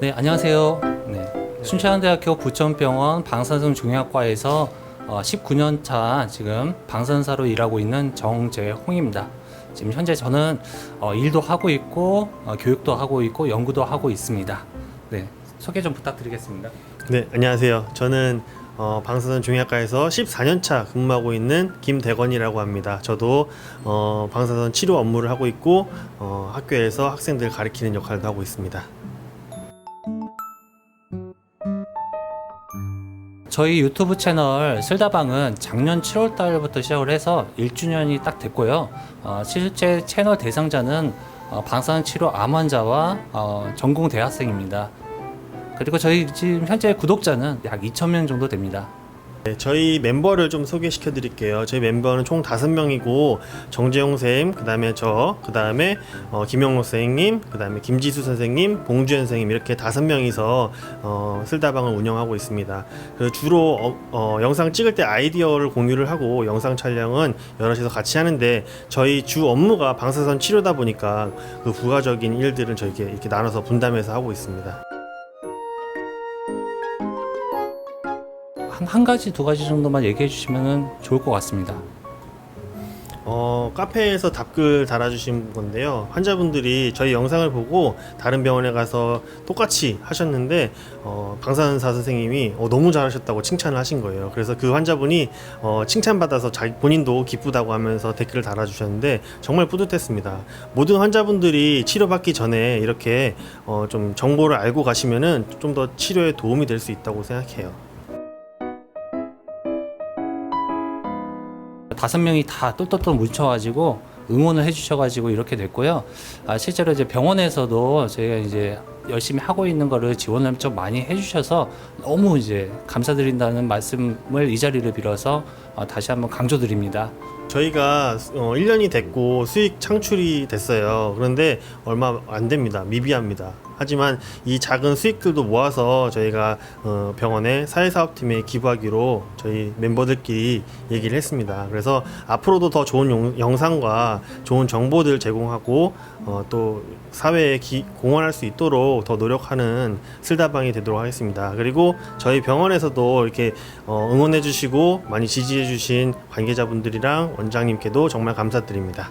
네, 안녕하세요. 네, 순천대학교 부천병원 방사선 중의학과에서 어, 19년 차 지금 방사선사로 일하고 있는 정재홍입니다. 지금 현재 저는 어, 일도 하고 있고 어, 교육도 하고 있고 연구도 하고 있습니다. 네, 소개 좀 부탁드리겠습니다. 네, 안녕하세요. 저는 어, 방사선 중의학과에서 14년차 근무하고 있는 김대건이라고 합니다. 저도 어, 방사선 치료 업무를 하고 있고 어, 학교에서 학생들 가르치는 역할도 하고 있습니다. 저희 유튜브 채널 쓸다방은 작년 7월 달부터 시작을 해서 1주년이 딱 됐고요. 어, 실제 채널 대상자는 어, 방사선 치료 암 환자와 어, 전공 대학생입니다. 그리고 저희 지금 현재 구독자는 약 2,000명 정도 됩니다. 네, 저희 멤버를 좀 소개시켜 드릴게요. 저희 멤버는 총 다섯 명이고 정재용 쌤, 그다음에 저, 그다음에 어, 김영록 선생님, 그다음에 김지수 선생님, 봉주현 선생님 이렇게 다섯 명이서 어, 쓸다방을 운영하고 있습니다. 그래서 주로 어, 어, 영상 찍을 때 아이디어를 공유를 하고 영상 촬영은 여럿이서 같이 하는데 저희 주 업무가 방사선 치료다 보니까 그 부가적인 일들은 저희게 이렇게 나눠서 분담해서 하고 있습니다. 한, 한 가지, 두 가지 정도만 얘기해 주시면 좋을 것 같습니다. 어, 카페에서 답글 달아주신 건데요. 환자분들이 저희 영상을 보고 다른 병원에 가서 똑같이 하셨는데, 어, 방사선사 선생님이 어, 너무 잘하셨다고 칭찬을 하신 거예요. 그래서 그 환자분이 어, 칭찬받아서 자기 본인도 기쁘다고 하면서 댓글을 달아주셨는데, 정말 뿌듯했습니다. 모든 환자분들이 치료받기 전에 이렇게 어, 좀 정보를 알고 가시면은 좀 더 치료에 도움이 될 수 있다고 생각해요. 다섯 명이 다 똘똘똘 뭉쳐가지고 응원을 해주셔가지고 이렇게 됐고요. 아, 실제로 이제 병원에서도 저희가 이제 열심히 하고 있는 거를 지원을 좀 많이 해주셔서 너무 이제 감사드린다는 말씀을 이 자리를 빌어서 어, 다시 한번 강조드립니다. 저희가 어, 1년이 됐고 수익 창출이 됐어요. 그런데 얼마 안 됩니다. 미비합니다. 하지만 이 작은 수익들도 모아서 저희가 어, 병원의 사회사업팀에 기부하기로 저희 멤버들끼리 얘기를 했습니다. 그래서 앞으로도 더 좋은 용- 영상과 좋은 정보들 제공하고 어, 또 사회에 기- 공헌할 수 있도록 더 노력하는 슬다방이 되도록 하겠습니다. 그리고 저희 병원에서도 이렇게 어, 응원해 주시고 많이 지지해 주신 관계자분들이랑 원장님께도 정말 감사드립니다.